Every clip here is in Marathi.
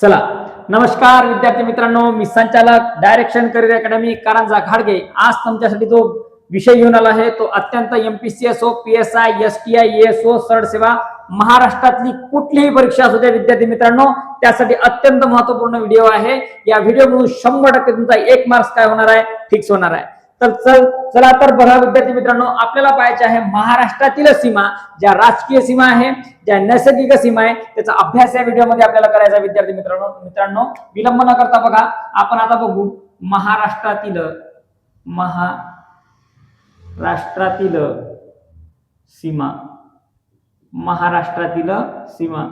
चला नमस्कार विद्यार्थी मित्रांनो मी संचालक डायरेक्शन करिअर अकॅडमी कारंजा घाडगे. आज तुमच्यासाठी जो विषय घेऊन आला आहे तो अत्यंत एमपीसीएसओ P S I S T I S O सरळ सेवा महाराष्ट्रातली कुठलीही परीक्षा असू द्या विद्यार्थी मित्रांनो त्यासाठी अत्यंत महत्त्वपूर्ण व्हिडिओ आहे. या व्हिडिओ मधून शंभर टक्के तुमचा एक मार्क्स काय होणार आहे? फिक्स होणार आहे. तर चल चला तर बघा विद्यार्थी मित्रांनो आपल्याला पाहायचे आहे महाराष्ट्रातील सीमा ज्या राजकीय सीमा आहे ज्या नैसर्गिक सीमा आहे त्याचा अभ्यास या व्हिडिओमध्ये आपल्याला करायचा विद्यार्थी मित्रांनो. मित्रांनो विलंब न करता बघा आपण आता बघू महाराष्ट्रातील महाराष्ट्रातील सीमा महाराष्ट्रातील सीमा.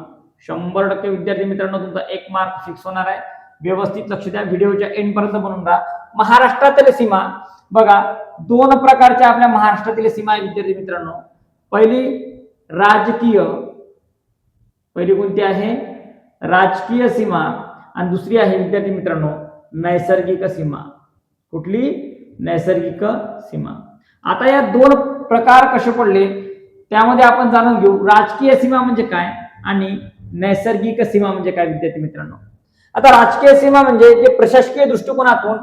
शंभर टक्के विद्यार्थी मित्रांनो तुमचा एक मार्क फिक्स होणार आहे. व्यवस्थित लक्ष द्या. व्हिडिओच्या एंड पर्यंत बनवून राहा. महाराष्ट्रातील सीमा बघा दोन प्रकारच्या आपल्या महाराष्ट्रातील सीमा आहे विद्यार्थी मित्रांनो. पहिली राजकीय पहिली कोणती आहे? राजकीय सीमा. आणि दुसरी आहे विद्यार्थी मित्रांनो नैसर्गिक सीमा. कुठली? नैसर्गिक सीमा. आता या दोन प्रकार कसे पडले त्यामध्ये आपण जाणून घेऊ. राजकीय सीमा म्हणजे काय आणि नैसर्गिक सीमा म्हणजे काय विद्यार्थी मित्रांनो? आता राजकीय सीमा म्हणजे जे प्रशासकीय दृष्टिकोनातून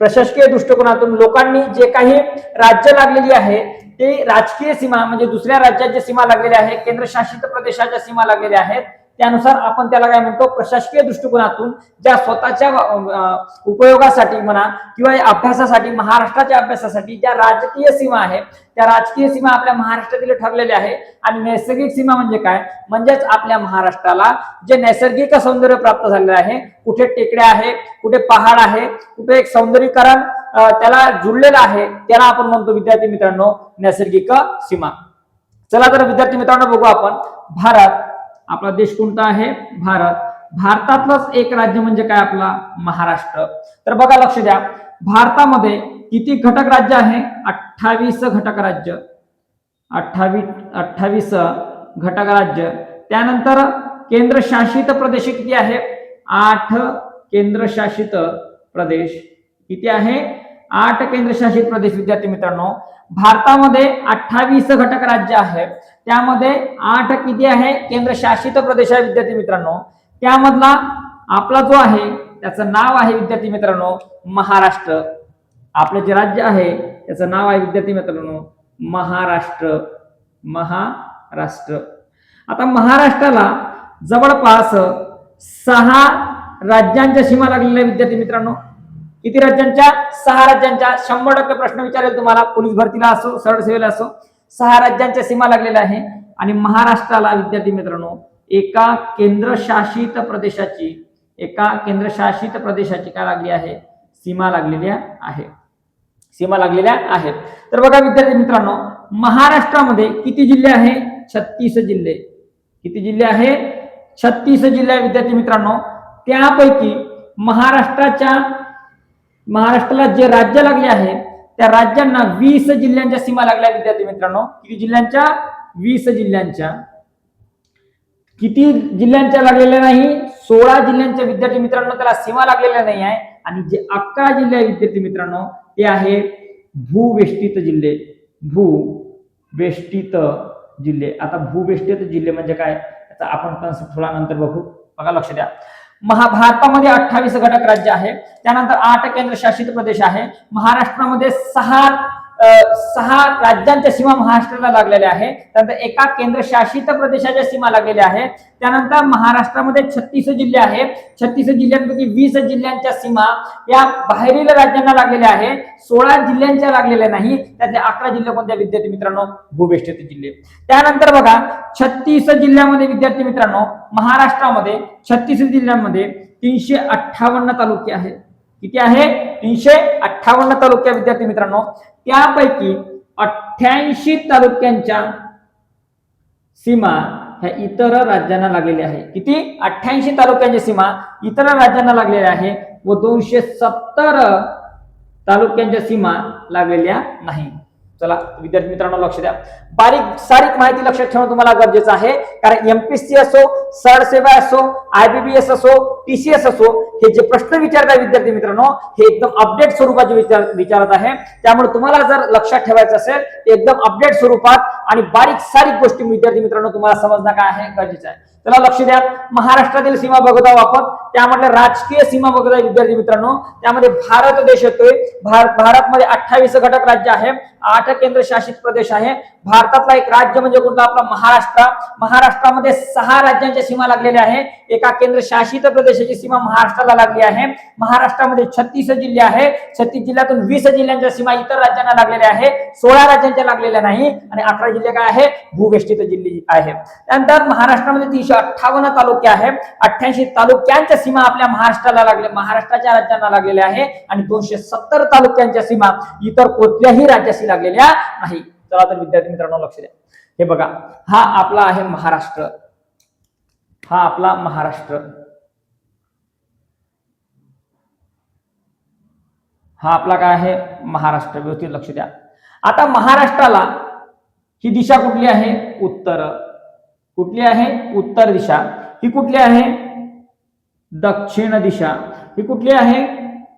प्रशासकीय दृष्टिकोनातून लोकांनी जे काही राज्य लागलेली आहे ते राजकीय सीमा म्हणजे दुसऱ्या राज्याच्या सीमा लागलेल्या आहेत केंद्रशासित प्रदेशाच्या सीमा लागलेल्या आहेत त्यानुसार आपण त्याला काय म्हणतो प्रशासकीय दृष्टिकोनातून ज्या स्वतःच्या उपयोगासाठी म्हणा किंवा अभ्यासासाठी महाराष्ट्राच्या अभ्यासासाठी ज्या राजकीय सीमा आहे त्या राजकीय सीमा आपल्या महाराष्ट्रातील ठरलेल्या आहे. आणि नैसर्गिक सीमा म्हणजे काय? म्हणजेच आपल्या महाराष्ट्राला जे नैसर्गिक सौंदर्य प्राप्त झालेलं आहे कुठे टेकड्या आहे कुठे पहाड आहे कुठे एक सौंदर्यीकरण त्याला जुळलेलं आहे त्याला आपण म्हणतो विद्यार्थी मित्रांनो नैसर्गिक सीमा. चला तर विद्यार्थी मित्रांनो बघू आपण. भारत आपला देश कोणता आहे? भारत. भारतातलंच एक राज्य म्हणजे काय आपला? महाराष्ट्र. तर बघा लक्ष द्या. भारतामध्ये किती घटक राज्य आहे? अठ्ठावीस घटक राज्य. अठ्ठावीस अठ्ठावीस घटक राज्य. त्यानंतर केंद्रशासित प्रदेश किती आहे? आठ केंद्रशासित प्रदेश किती आहे? आठ केंद्रशासित प्रदेश विद्यार्थी मित्रांनो. भारतामध्ये अठ्ठावीस घटक राज्य आहे. त्यामध्ये आठ किती आहे? केंद्रशासित प्रदेश आहे विद्यार्थी मित्रांनो. त्यामधला आपला जो आहे त्याचं नाव आहे विद्यार्थी मित्रांनो महाराष्ट्र. आपलं जे राज्य आहे त्याचं नाव आहे विद्यार्थी मित्रांनो महाराष्ट्र. महाराष्ट्र. आता महाराष्ट्राला जवळपास सहा राज्यांच्या सीमा लागलेल्या विद्यार्थी मित्रांनो. किती राज्यांच्या? सहा राज्यांच्या. शंभर टक्के प्रश्न विचारेल तुम्हाला. पोलीस भरतीला असो सरळ सेवेला असो सहा राज्यांच्या सीमा लागलेल्या आहे. आणि महाराष्ट्राला विद्यार्थी मित्रांनो एका केंद्रशासित प्रदेशाची एका केंद्रशासित प्रदेशाची काय लागली आहे? सीमा लागलेल्या आहे. सीमा लागलेल्या आहेत. तर बघा विद्यार्थी मित्रांनो महाराष्ट्रामध्ये किती जिल्हे आहे? छत्तीस जिल्हे. किती जिल्हे आहे? छत्तीस जिल्हे विद्यार्थी मित्रांनो. त्यापैकी महाराष्ट्राच्या महाराष्ट्राला जे राज्य लागले आहे त्या राज्यांना वीस जिल्ह्यांच्या सीमा लागल्या विद्यार्थी मित्रांनो. किती जिल्ह्यांच्या? वीस जिल्ह्यांच्या. किती जिल्ह्यांच्या लागलेल्या नाही? सोळा जिल्ह्यांच्या विद्यार्थी मित्रांनो त्याला सीमा लागलेल्या नाही आहे. आणि जे अकरा जिल्हे आहे विद्यार्थी मित्रांनो ते आहे भूवेष्टित जिल्हे. भूवेष्टित जिल्हे. आता भूवेष्टित जिल्हे म्हणजे काय? त्याचा आपण कन्सेप्ट थोडा नंतर बघू. बघा लक्ष द्या. महा भारतामध्ये अठ्ठावीस घटक राज्य आहे. त्यानंतर आठ केंद्रशासित प्रदेश आहे. महाराष्ट्रामध्ये सहा सहा राज्यांच्या सीमा महाराष्ट्राला लागलेल्या आहे त्यानंतर एका केंद्रशासित प्रदेशाच्या सीमा लागलेल्या आहेत. त्यानंतर महाराष्ट्रामध्ये छत्तीस जिल्हे आहेत. छत्तीस जिल्ह्यांपैकी वीस जिल्ह्यांच्या सीमा या बाहेरील राज्यांना लागलेल्या आहे सोळा जिल्ह्यांच्या लागलेल्या नाही. त्यातले अकरा जिल्हे कोणत्या विद्यार्थी मित्रांनो? भूवेष्टित जिल्हे. त्यानंतर बघा छत्तीस जिल्ह्यामध्ये विद्यार्थी मित्रांनो महाराष्ट्रामध्ये छत्तीस जिल्ह्यांमध्ये तीनशे अठ्ठावन्न तालुके आहेत. किती आहे? तीनशे अठ्ठावन्न तालुक्या विद्यार्थी मित्रांनो त्यापैकी अठ्ठ्याऐंशी तालुक्यांच्या सीमा ह्या इतर राज्यांना लागलेल्या आहे किती? अठ्ठ्याऐंशी तालुक्यांची सीमा इतर राज्यांना लागलेल्या आहे व दोनशे सत्तर तालुक्यांच्या सीमा लागलेल्या नाही चला विद्यार्थी मित्रांनो लक्ष द्या. बारीक सारीक माहिती लक्षात ठेवणं तुम्हाला गरजेचं आहे. कारण एमपीसी असो सरळ सेवा असो आयबीबीएस असो टीसीएस असो हे जे प्रश्न विचारतात विद्यार्थी मित्रांनो हे एकदम अपडेट स्वरूपाचे विचार विचारत आहे. त्यामुळे तुम्हाला जर लक्षात ठेवायचं असेल एकदम अपडेट स्वरूपात आणि बारीक सारीक गोष्टी विद्यार्थी मित्रांनो तुम्हाला समजणं काय आहे गरजेचं आहे. चला लक्ष द्या. महाराष्ट्रातील सीमा बघता आहोत आपण त्यामधल्या राजकीय सीमा बघता विद्यार्थी मित्रांनो त्यामध्ये भारत देश येतोय. भारत भारतमध्ये अठ्ठावीस घटक राज्य आहे. आठ केंद्र शासित प्रदेश आहे. भारतातला एक राज्य म्हणजे कोणता? आपला महाराष्ट्र. महाराष्ट्रामध्ये सहा राज्यांच्या सीमा लागलेल्या आहे. एका केंद्र शासित प्रदेशाची सीमा महाराष्ट्राला लागली आहे. महाराष्ट्रामध्ये छत्तीस जिल्हे आहे. छत्तीस जिल्ह्यातून वीस जिल्ह्यांच्या सीमा इतर राज्यांना लागलेल्या आहे. सोळा राज्यांच्या लागलेल्या नाही. आणि अठरा जिल्हे काय आहे? भूवेष्टित जिल्हे आहे. त्यानंतर महाराष्ट्रामध्ये तीनशे अठ्ठावन्न तालुके आहे अठ्ठ्याऐंशी तालुक्यांच्या सीमा आपल्या महाराष्ट्राला लागले महाराष्ट्राच्या राज्यांना लागलेल्या आहे. आणि दोनशे सत्तर तालुक्यांच्या सीमा इतर कोणत्याही राज्याशी लागलेल्या नाही. चला तर विद्यार्थी मित्रांनो लक्ष द्या. हे बघा हा आपला आहे महाराष्ट्र. हा आपला महाराष्ट्र. हा आपला काय आहे? महाराष्ट्र. व्यवस्थित लक्ष द्या. आता महाराष्ट्राला ही दिशा कुठली आहे? उत्तर. कुठली आहे? उत्तर दिशा. ही कुठली आहे? दक्षिण दिशा. ही कुठली आहे?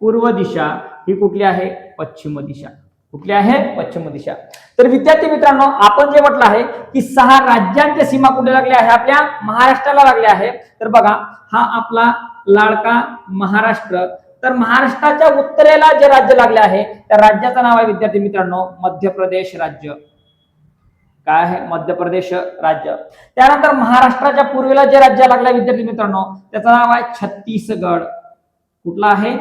पूर्व दिशा. ही कुठली आहे? पश्चिम दिशा. कुठली आहे? पश्चिम दिशा. तर विद्यार्थी मित्रांनो आपण जे म्हटलं आहे की सहा राज्यांच्या सीमा कुठे लागल्या आहे? आपल्या महाराष्ट्राला लागल्या आहे. तर बघा हा आपला लाडका महाराष्ट्र. तर महाराष्ट्राच्या उत्तरेला जे राज्य लागले आहे त्या राज्याचं नाव आहे विद्यार्थी मित्रांनो मध्य प्रदेश राज्य. काय आहे? मध्य प्रदेश राज्य. त्यानंतर महाराष्ट्राच्या पूर्वेला जे राज्य लागलं विद्यार्थी मित्रांनो त्याचं नाव आहे छत्तीसगड. कुठला आहे?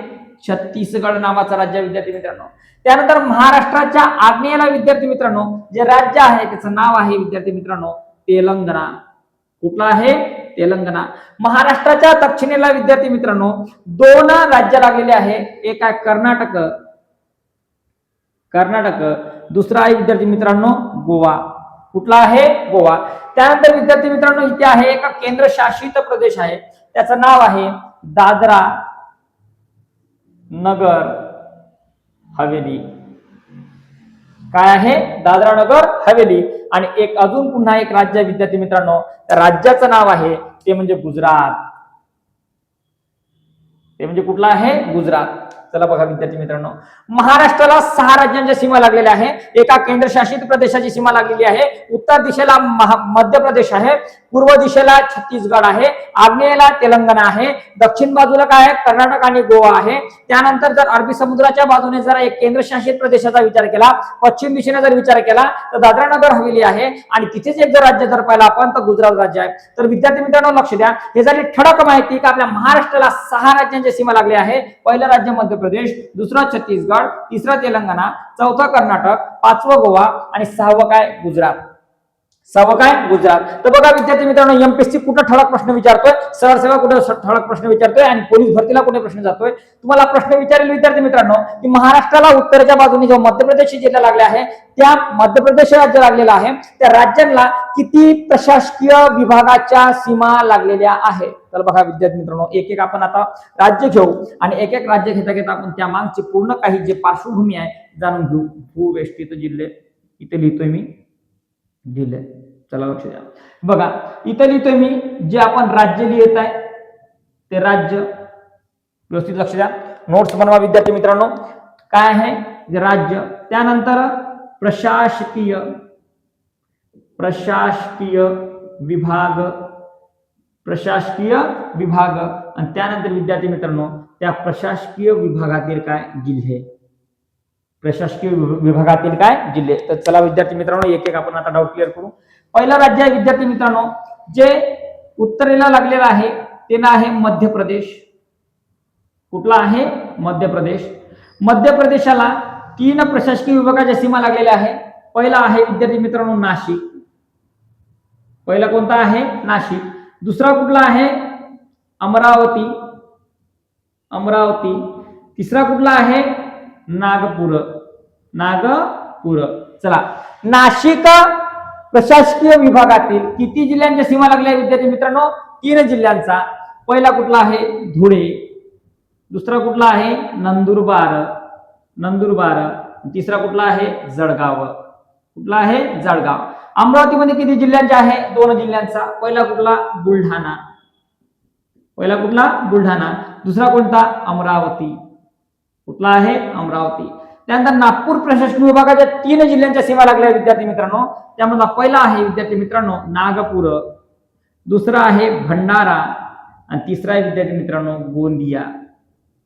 छत्तीसगड नावाचं राज्य विद्यार्थी मित्रांनो. त्यानंतर महाराष्ट्राच्या आग्नेयेला विद्यार्थी मित्रांनो जे राज्य आहे त्याचं नाव आहे विद्यार्थी मित्रांनो तेलंगणा. कुठला आहे? तेलंगणा. महाराष्ट्राच्या दक्षिणेला विद्यार्थी मित्रांनो दोन राज्य लागलेले आहे. एक आहे कर्नाटक. कर्नाटक. दुसरा आहे विद्यार्थी मित्रांनो गोवा. कुठला आहे? गोवा. त्यानंतर विद्यार्थी मित्रांनो इथे आहे एक केंद्रशासित प्रदेश आहे. त्याचं नाव आहे दादरा नगर हवेली. काय आहे? दादरा नगर हवेली. आणि एक अजून पुन्हा एक राज्य विद्यार्थी मित्रांनो. राज्याचं नाव आहे ते म्हणजे गुजरात. ते म्हणजे कुठला आहे? गुजरात. चला बघा विद्यार्थी मित्रांनो. महाराष्ट्राला सहा राज्यांच्या सीमा लागलेल्या आहे. एका केंद्रशासित प्रदेशाची सीमा लागलेली आहे. उत्तर दिशेला मध्य प्रदेश आहे. पूर्व दिशेला छत्तीसगड आहे. आग्नेयेला तेलंगणा आहे. दक्षिण बाजूला काय आहे? कर्नाटक आणि गोवा आहे. त्यानंतर जर अरबी समुद्राच्या बाजूने जर एक केंद्रशासित प्रदेशाचा विचार केला पश्चिम दिशेने जर विचार केला तर दादरा नगर हवेली आहे. आणि तिथेच एक जर राज्य जर पाहिलं आपण तर गुजरात राज्य आहे. तर विद्यार्थी मित्रांनो लक्ष द्या. हे झाली ठळक माहिती की आपल्या महाराष्ट्राला सहा राज्यांच्या सीमा लागली आहे. पहिलं राज्य मध्य प्रदेश दुसरा छत्तीसगड तिसरा तेलंगणा चौथा कर्नाटक पाचवं गोवा आणि सहावं काय? गुजरात. सहावं काय? गुजरात. तर बघा विद्यार्थी मित्रांनो एमपीएससी कुठं ठळक प्रश्न विचारतोय? सरळ सेवा कुठे ठळक प्रश्न विचारतोय आणि पोलीस भरतीला कुठे प्रश्न जातोय? तुम्हाला प्रश्न विचारेल विद्यार्थी मित्रांनो की महाराष्ट्राला उत्तरच्या बाजूने जो मध्य प्रदेश जिल्हा लागले आहे त्या मध्य प्रदेश राज्य लागलेला आहे त्या राज्यांना किती प्रशासकीय विभागाच्या सीमा लागलेल्या आहेत? तर बघा विद्यार्थी मित्रांनो एक एक आपण आता राज्य घेऊ आणि एक एक राज्य घेता घेता आपण त्या मागची पूर्ण काही जे पार्श्वभूमी आहे जाणून घेऊ. भूवेष्टित जिल्हे इथे लिहितोय मी. जिल्हे चला लक्ष द्या. बघा इथं लिहितोय मी जे आपण राज्य लिहित आहे ते राज्य व्यवस्थित लक्ष द्या. नोट्स बनवा विद्यार्थी मित्रांनो. काय आहे? राज्य. त्यानंतर प्रशासकीय प्रशासकीय विभाग प्रशासकीय विभाग. आणि त्यानंतर विद्यार्थी मित्रांनो त्या प्रशासकीय विभागातील काय? जिल्हे. प्रशासकीय विभागातील काय? जिल्हे. तर चला विद्यार्थी मित्रांनो एक एक आपण आता डाऊट क्लिअर करू. पहिलं राज्य आहे विद्यार्थी मित्रांनो जे उत्तरेला लागलेलं आहे ते ना आहे मध्य प्रदेश. कुठला आहे? मध्य प्रदेश. मध्य प्रदेशाला तीन प्रशासकीय विभागाच्या सीमा लागलेल्या आहे. पहिला आहे विद्यार्थी मित्रांनो नाशिक. पहिला कोणता आहे? नाशिक. दुसरा कुठला आहे? अमरावती. अमरावती. तिसरा कुठला आहे? नागपूर. नागपूर. चला. नाशिक प्रशासकीय विभागातील किती जिल्ह्यांच्या सीमा लागल्या विद्यार्थी मित्रांनो? तीन जिल्ह्यांचा. पहिला कुठला आहे? धुळे. दुसरा कुठला आहे? नंदुरबार. नंदुरबार. तिसरा कुठला आहे? जळगाव. कुठला आहे? जळगाव. अमरावतीमध्ये किती जिल्ह्यांचे आहे? दोन जिल्ह्यांचा. पहिला कुठला? बुलढाणा. पहिला कुठला? बुलढाणा. दुसरा कोणता? अमरावती. कुठला आहे? अमरावती. त्यानंतर नागपूर प्रशासकीय विभागाच्या तीन जिल्ह्यांच्या सेवा लागल्या विद्यार्थी मित्रांनो. त्यामधला पहिला आहे विद्यार्थी मित्रांनो नागपूर. दुसरा आहे भंडारा. आणि तिसरा आहे विद्यार्थी मित्रांनो गोंदिया.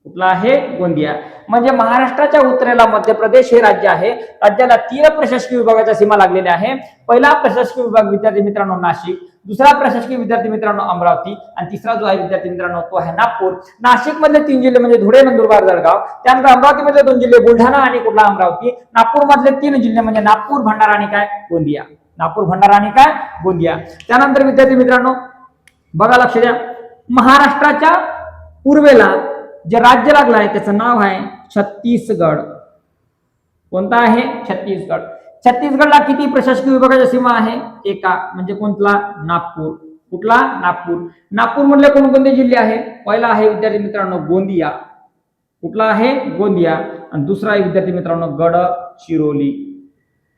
कुठला आहे गोंदिया. म्हणजे महाराष्ट्राच्या उत्तरेला मध्य प्रदेश हे राज्य आहे. राज्याला तीन प्रशासकीय विभागाच्या सीमा लागलेल्या आहे. पहिला प्रशासकीय विभाग विद्यार्थी मित्रांनो नाशिक. दुसरा प्रशासकीय विद्यार्थी मित्रांनो अमरावती. आणि तिसरा जो आहे विद्यार्थी मित्रांनो तो आहे नागपूर. नाशिक मधले तीन जिल्हे म्हणजे धुळे नंदुरबार जळगाव. त्यानंतर अमरावती मधले दोन जिल्हे बुलढाणा आणि कुठला अमरावती. नागपूर मधले तीन जिल्हे म्हणजे नागपूर भंडारा आणि काय? गोंदिया. नागपूर भंडारा आणि काय? गोंदिया. त्यानंतर विद्यार्थी मित्रांनो बघा लक्ष द्या. महाराष्ट्राच्या पूर्वेला जे राज्य लागलं आहे त्याचं नाव आहे छत्तीसगड. कोणता आहे? छत्तीसगड. छत्तीसगडला किती प्रशासकीय विभागाच्या सीमा आहे? एका म्हणजे कोणता नागपूर. कुठला? नागपूर. नागपूर मधले कोणकोणते जिल्हे आहे? पहिला आहे विद्यार्थी मित्रांनो गोंदिया. कुठला आहे? गोंदिया. आणि दुसरा आहे विद्यार्थी मित्रांनो गडचिरोली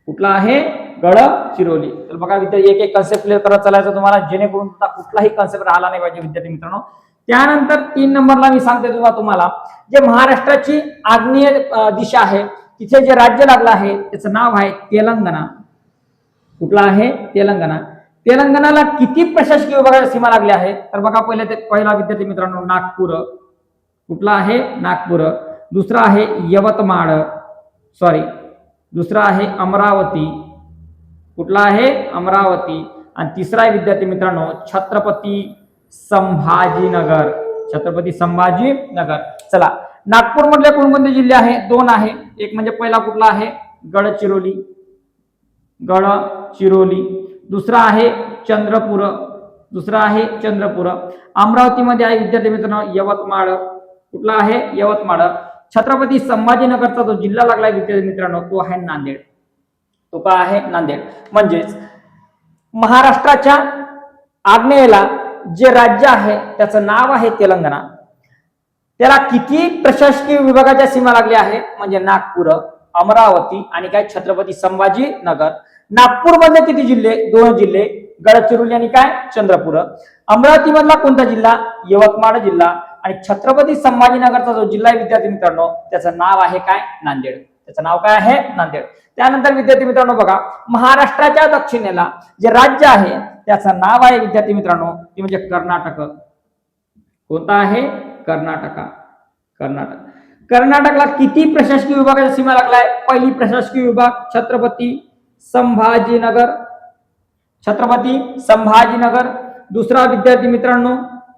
कुठला आहे? गडचिरोली तर बघा विद्यार्थी एक एक कन्सेप्ट क्लिअर करत चालायचं तुम्हाला जेणेकरून तुमचा कुठलाही कन्सेप्ट राहिला नाही पाहिजे विद्यार्थी मित्रांनो. त्यानंतर तीन नंबरला मी सांगते तुम्हाला तुम्हाला जे महाराष्ट्राची आग्नेय दिशा आहे तिथे जे राज्य लागलं आहे त्याचं नाव आहे तेलंगणा. कुठला आहे? तेलंगणा. तेलंगणाला किती प्रशासकीय विभागाच्या सीमा लागल्या आहेत तर बघा पहिले ते पहिला विद्यार्थी मित्रांनो नागपूर. कुठला आहे? नागपूर. दुसरा आहे यवतमाळ. सॉरी दुसरा आहे अमरावती. कुठला आहे? अमरावती. आणि तिसरा आहे विद्यार्थी मित्रांनो छत्रपती संभाजीनगर. छत्रपती संभाजीनगर. चला नागपूर मधले कोणकोणते जिल्हे आहे? दोन आहे. एक म्हणजे पहिला कुठला आहे? गडचिरोली. गडचिरोली. दुसरा आहे चंद्रपूर. दुसरा आहे चंद्रपूर. अमरावतीमध्ये आहे विद्यार्थी मित्रांनो यवतमाळ. कुठला आहे? यवतमाळ. छत्रपती संभाजीनगरचा जो जिल्हा लागला आहे विद्यार्थी मित्रांनो तो आहे नांदेड. तो का आहे? नांदेड. म्हणजेच महाराष्ट्राच्या आग्नेयेला जे राज्य आहे त्याचं नाव आहे तेलंगणा. त्याला किती प्रशासकीय विभागाच्या सीमा लागल्या आहे? म्हणजे नागपूर अमरावती आणि काय छत्रपती संभाजी नगर नागपूर किती जिल्हे? दोन जिल्हे. गडचिरोली आणि काय? चंद्रपूर. अमरावती मधला कोणता जिल्हा? यवतमाळ जिल्हा. आणि छत्रपती संभाजीनगरचा जो जिल्हा आहे विद्यार्थी मित्रांनो त्याचं नाव आहे काय? नांदेड. त्याचं नाव काय आहे? नांदेड. त्यानंतर विद्यार्थी मित्रांनो बघा महाराष्ट्राच्या दक्षिणेला जे राज्य आहे त्याचं नाव आहे विद्यार्थी मित्रांनो ते म्हणजे कर्नाटक. कोणता आहे? कर्नाटका. कर्नाटक. कर्नाटकला किती प्रशासकीय विभागाच्या सीमा लागलाय? पहिली प्रशासकीय विभाग छत्रपती संभाजीनगर. छत्रपती संभाजीनगर. दुसरा विद्यार्थी मित्रांनो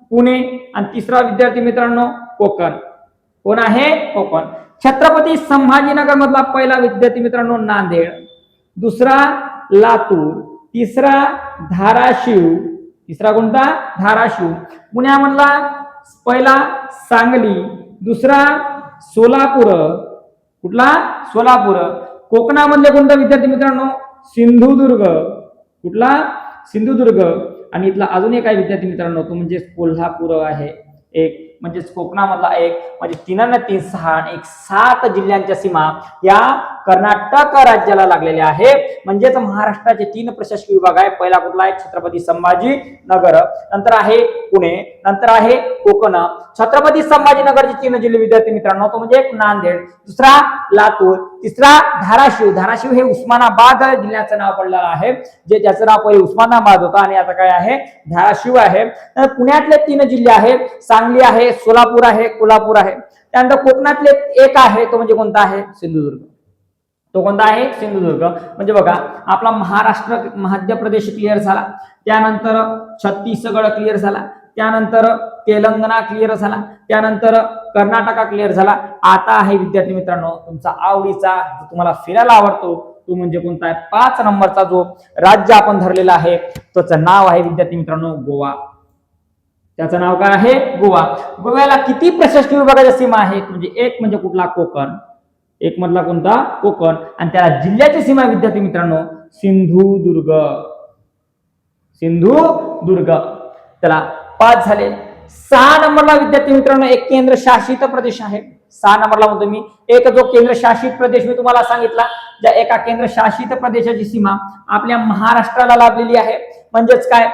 पुणे. आणि तिसरा विद्यार्थी मित्रांनो कोकण. कोण आहे? कोकण. छत्रपती संभाजीनगर मधला पहिला विद्यार्थी मित्रांनो नांदेड. दुसरा लातूर. तिसरा धाराशिव. तिसरा कोणता? धाराशिव. पुण्यामधला पहिला सांगली. दुसरा सोलापूर. कुठला? सोलापूर. कोकणामधले कोणता विद्यार्थी मित्रांनो? सिंधुदुर्ग. कुठला? सिंधुदुर्ग. आणि इथला अजून एक आहे विद्यार्थी मित्रांनो तो म्हणजे कोल्हापूर आहे. एक. म्हणजेच कोकणामधला एक म्हणजे तीन तीन सहा आणि एक सात जिल्ह्यांच्या सीमा या कर्नाटक राज्याला लागलेल्या आहे म्हणजेच महाराष्ट्राचे तीन प्रशासकीय विभाग आहे पहिला कुठला आहे? छत्रपती संभाजी नगर. नंतर आहे पुणे. नंतर आहे कोकण. छत्रपती संभाजीनगरचे तीन जिल्हे विद्यार्थी मित्रांनो तो म्हणजे एक नांदेड. दुसरा लातूर. तिसरा धाराशिव. धाराशिव हे उस्मानाबाद जिल्ह्याचं नाव पडलेलं आहे. जे ज्याचं नाव पहिले उस्मानाबाद होतं आणि आता काय आहे? धाराशिव आहे. तर पुण्यातले तीन जिल्हे आहेत. सांगली आहे सोलापूर आहे कोल्हापूर आहे. त्यानंतर कोकणातले एक आहे तो म्हणजे कोणता आहे? सिंधुदुर्ग. तो कोणता आहे? सिंधुदुर्ग. म्हणजे बघा आपला महाराष्ट्र मध्य प्रदेश क्लिअर झाला. त्यानंतर छत्तीसगड क्लिअर झाला. त्यानंतर तेलंगणा क्लिअर झाला. त्यानंतर कर्नाटका क्लिअर झाला. आता आहे विद्यार्थी मित्रांनो तुमचा आवडीचा जो तुम्हाला फिरायला आवडतो तो म्हणजे कोणता आहे? पाच नंबरचा जो राज्य आपण धरलेला आहे त्याचं नाव आहे विद्यार्थी मित्रांनो गोवा. त्याचं नाव काय आहे? गोवा. गोव्याला किती प्रशासकीय विभागाच्या सीमा आहेत? म्हणजे एक म्हणजे कुठला? कोकण. एक मधला कोणता? कोकण. आणि त्याला जिल्ह्याची सीमा विद्यार्थी मित्रांनो सिंधुदुर्ग. सिंधुदुर्ग. त्याला पाच झाले. सहा नंबरला विद्यार्थी मित्रांनो एक केंद्र शासित प्रदेश आहे. सहा नंबरला म्हणतो मी. एक जो केंद्र शासित प्रदेश मी तुम्हाला सांगितला ज्या एका केंद्र शासित प्रदेशाची सीमा आपल्या महाराष्ट्राला लाभलेली आहे. म्हणजेच काय?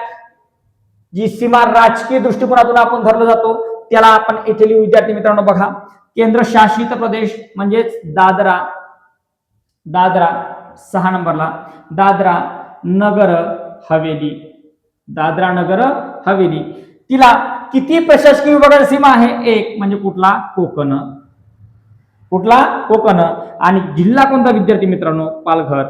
जी सीमा राजकीय दृष्टिकोनातून आपण धरलं जातो त्याला आपण येथील विद्यार्थी मित्रांनो बघा. केंद्र शासित प्रदेश म्हणजेच दादरा. दादरा सहा नंबरला. दादरा नगर हवेली. दादरा नगर हवेली. तिला किती प्रशासकीय विभागाची सीमा आहे? एक म्हणजे कुठला? कोकण. कुठला? कोकण. आणि जिल्हा कोणता विद्यार्थी मित्रांनो? पालघर.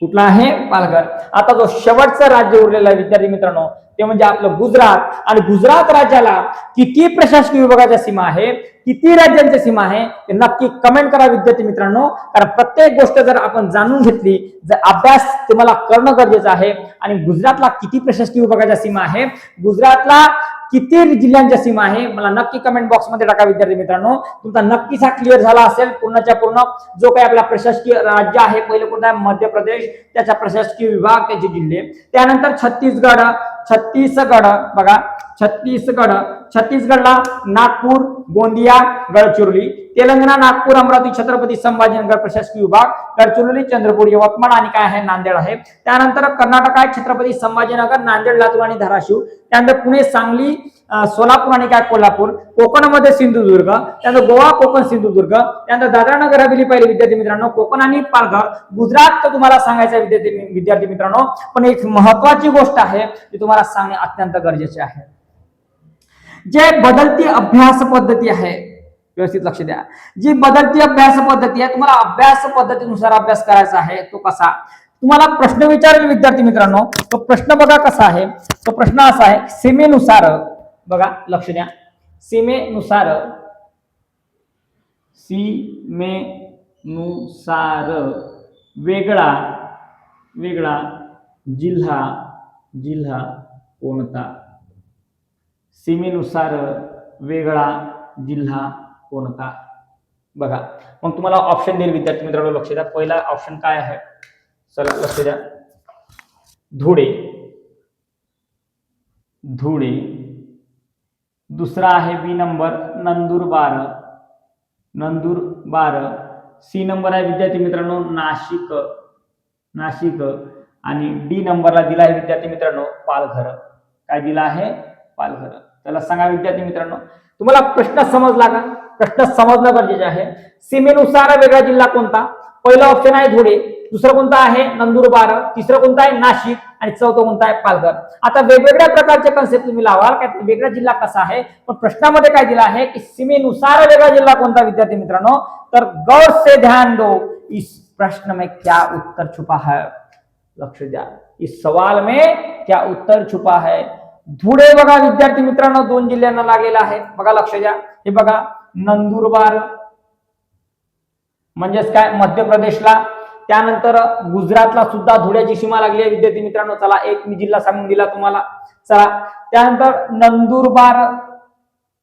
कुठला आहे? पालघर. आता जो शेवटचा राज्य उरलेला आहे विद्यार्थी मित्रांनो ते म्हणजे आपलं गुजरात. आणि गुजरात राज्याला किती प्रशासकीय विभागाच्या सीमा आहे किती राज्यांच्या सीमा आहे ते नक्की कमेंट करा विद्यार्थी मित्रांनो. कारण प्रत्येक गोष्ट जर आपण जाणून घेतली जर अभ्यास तुम्हाला करणं गरजेचं आहे आणि गुजरातला किती प्रशासकीय विभागाच्या सीमा आहे गुजरातला किती जिल्ह्यांच्या सीमा आहे मला नक्की कमेंट बॉक्समध्ये टाका विद्यार्थी मित्रांनो. तुमचा नक्कीच हा क्लिअर झाला असेल पूर्णच्या पूर्ण. जो काही आपला प्रशासकीय राज्य आहे पहिले कोणता आहे? मध्य प्रदेश. त्याचा प्रशासकीय विभाग त्याचे जिल्हे. त्यानंतर छत्तीसगड छत्तीसगड. बघा छत्तीसगड. छत्तीसगडला नागपूर गोंदिया गडचिरोली तेलंगणा नागपूर अमरावती छत्रपती संभाजीनगर प्रशासकीय विभाग गडचिरोली चंद्रपूर यवतमाळ आणि काय आहे? नांदेड आहे. त्यानंतर कर्नाटक आहे छत्रपती संभाजीनगर नांदेड लातूर आणि धाराशिव. त्यानंतर पुणे सांगली सोलापूर आणि काय कोल्हापूर कोकणमध्ये सिंधुदुर्ग त्यानंतर गोवा कोकण सिंधुदुर्ग त्यानंतर दादरा नगर हवेली पाहिले विद्यार्थी मित्रांनो कोकण आणि पालघर. गुजरात तर तुम्हाला सांगायचं आहे विद्यार्थी विद्यार्थी मित्रांनो पण एक महत्वाची गोष्ट आहे ती तुम्हाला सांगणे अत्यंत गरजेचे आहे. जे बदलती अभ्यास पद्धती आहे व्यवस्थित लक्ष द्या. जी बदलती अभ्यास पद्धती आहे तुम्हाला अभ्यास पद्धतीनुसार अभ्यास करायचा आहे तो कसा? तुम्हाला प्रश्न विचारेल विद्यार्थी मित्रांनो तो प्रश्न बघा कसा आहे? तो प्रश्न असा आहे सीमेनुसार बघा लक्ष द्या. सीमेनुसार सीमेनुसार वेगळा वेगळा जिल्हा जिल्हा कोणता? सीमेनुसार वेगळा जिल्हा कोणता? बघा. मग तुम्हाला ऑप्शन देईल विद्यार्थी मित्रांनो लक्ष द्या. पहिला ऑप्शन काय आहे? चला लक्ष द्या. धुळे. धुळे. दुसरा आहे B number Nandurbar Nandurbar C number आहे विद्यार्थी मित्रांनो नाशिक. नाशिक. आणि डी नंबरला दिला आहे विद्यार्थी मित्रांनो पालघर. काय दिला आहे? पालघर. त्याला सांगा विद्यार्थी मित्रांनो तुम्हाला प्रश्न समजला का? प्रश्न समजणं गरजेचे आहे. सीमेनुसार वेगळा जिल्हा कोणता? पहिला ऑप्शन आहे धुळे. दुसरं कोणता आहे? नंदुरबार. तिसरं कोणतं आहे? नाशिक. आणि चौथं कोणतं आहे? पालघर. आता वेगवेगळ्या प्रकारचे कन्सेप्ट तुम्ही लावाल. काय वेगळा जिल्हा कसा आहे? पण प्रश्नामध्ये काय दिला आहे? की सीमेनुसार वेगळा जिल्हा कोणता विद्यार्थी मित्रांनो? तर गौर से ध्यान दो. इस प्रश्न में क्या उत्तर छुपा है? लक्ष द्या. इस सवाल में क्या उत्तर छुपा है? धुळे बघा विद्यार्थी मित्रांनो. दोन जिल्ह्यांना लागलेला आहे. बघा लक्ष द्या. हे बघा नंदुरबार म्हणजेच काय? मध्य प्रदेशला. त्यानंतर गुजरातला सुद्धा धुळ्याची सीमा लागली आहे. विद्यार्थी मित्रांनो चला एक मी जिल्हा सांगून दिला तुम्हाला. चला. त्यानंतर नंदुरबार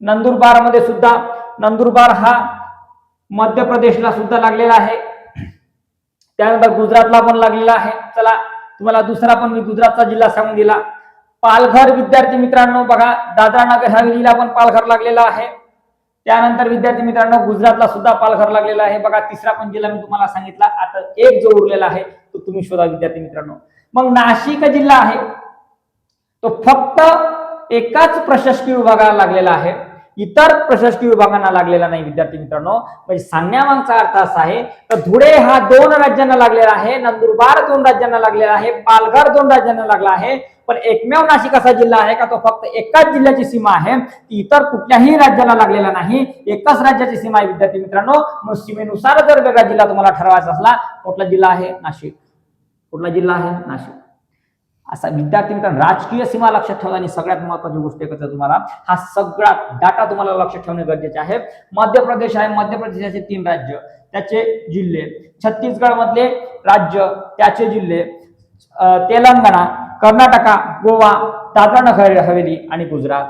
नंदुरबारमध्ये सुद्धा नंदुरबार हा मध्य प्रदेशला सुद्धा लागलेला आहे. त्यानंतर गुजरातला पण लागलेला आहे. चला. तुम्हाला दुसरा पण मी गुजरातचा जिल्हा सांगून दिला. पालघर विद्यार्थी मित्रांनो बघा. दादरा नगर हवेलीला पण पालघर लागलेला आहे. त्यानंतर विद्यार्थी मित्रांनो गुजरातला सुद्धा पालघर लागलेला आहे. बघा तिसरा पण जिल्हा मी तुम्हाला सांगितला. आता एक जो उरलेला आहे तो तुम्ही शोधा विद्यार्थी मित्रांनो. मग नाशिक जिल्हा आहे. तो फक्त एकाच प्रशासकीय विभागाला लागलेला आहे. इतर प्रशासकीय विभागांना लागलेला नाही विद्यार्थी मित्रांनो. म्हणजे सांगण्यामागचा अर्थ असा आहे तर धुळे हा दोन राज्यांना लागलेला आहे नंदुरबार दोन राज्यांना लागलेला आहे पालघर दोन राज्यांना लागला आहे पण एकमेव नाशिक असा जिल्हा आहे का तो फक्त एकाच जिल्ह्याची सीमा आहे? ती इतर कुठल्याही राज्याला लागलेला नाही एकाच राज्याची सीमा आहे विद्यार्थी मित्रांनो. मग सीमेनुसार जर वेगळा जिल्हा तुम्हाला ठरवायचा असला कुठला जिल्हा आहे? नाशिक. कुठला जिल्हा आहे? नाशिक. असा विद्यार्थी मित्रांनो राजकीय सीमा लक्षात ठेवा आणि सगळ्यात महत्वाची गोष्ट एकच तुम्हाला हा सगळा डाटा तुम्हाला लक्षात ठेवणे गरजेचे आहे. मध्य प्रदेश आहे मध्य प्रदेशाचे तीन राज्य त्याचे जिल्हे छत्तीसगड मधले राज्य त्याचे जिल्हे तेलंगणा कर्नाटका गोवा दादरा नगर हवेली आणि गुजरात.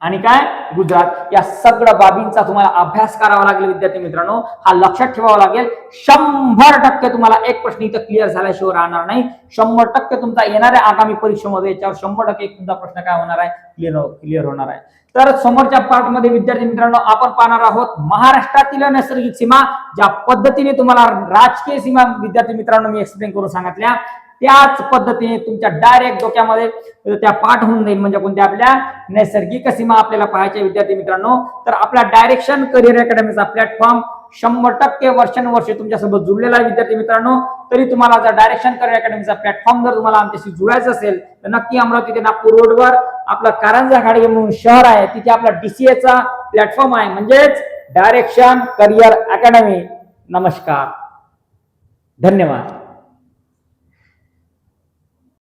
आणि काय? गुजरात. या सगळ्या बाबींचा तुम्हाला अभ्यास करावा लागेल विद्यार्थी मित्रांनो. हा लक्षात ठेवावा लागेल. शंभर टक्के तुम्हाला एक प्रश्न इथं क्लिअर झाल्याशिवाय राहणार नाही. शंभर टक्के तुमचा येणाऱ्या आगामी परीक्षेमध्ये याच्यावर शंभर टक्के एक तुमचा प्रश्न काय होणार आहे? क्लिअर क्लिअर हो- होणार आहे. तर समोरच्या पार्टमध्ये विद्यार्थी मित्रांनो आपण पाहणार आहोत महाराष्ट्रातील नैसर्गिक सीमा ज्या पद्धतीने तुम्हाला राजकीय सीमा विद्यार्थी मित्रांनो मी एक्सप्लेन करून सांगितल्या. त्याच पद्धतीने तुमच्या डायरेक्ट डोक्यामध्ये त्या पाठ होऊन जाईल. म्हणजे कोणत्या आपल्या नैसर्गिक सीमा आपल्याला पाहायच्या विद्यार्थी मित्रांनो. तर आपला डायरेक्शन करिअर अकॅडमीचा प्लॅटफॉर्म शंभर टक्के वर्षानुवर्षे तुमच्यासोबत जुळलेला आहे विद्यार्थी मित्रांनो. तरी तुम्हाला जर डायरेक्शन करिअर अकॅडमीचा प्लॅटफॉर्म जर तुम्हाला आमच्याशी जुळायचं असेल तर नक्की अमरावती ते नागपूर रोडवर आपला कारंजा घाडगे म्हणून शहर आहे तिथे आपला डीसीएचा प्लॅटफॉर्म आहे. म्हणजेच डायरेक्शन करिअर अकॅडमी नमस्कार. धन्यवाद.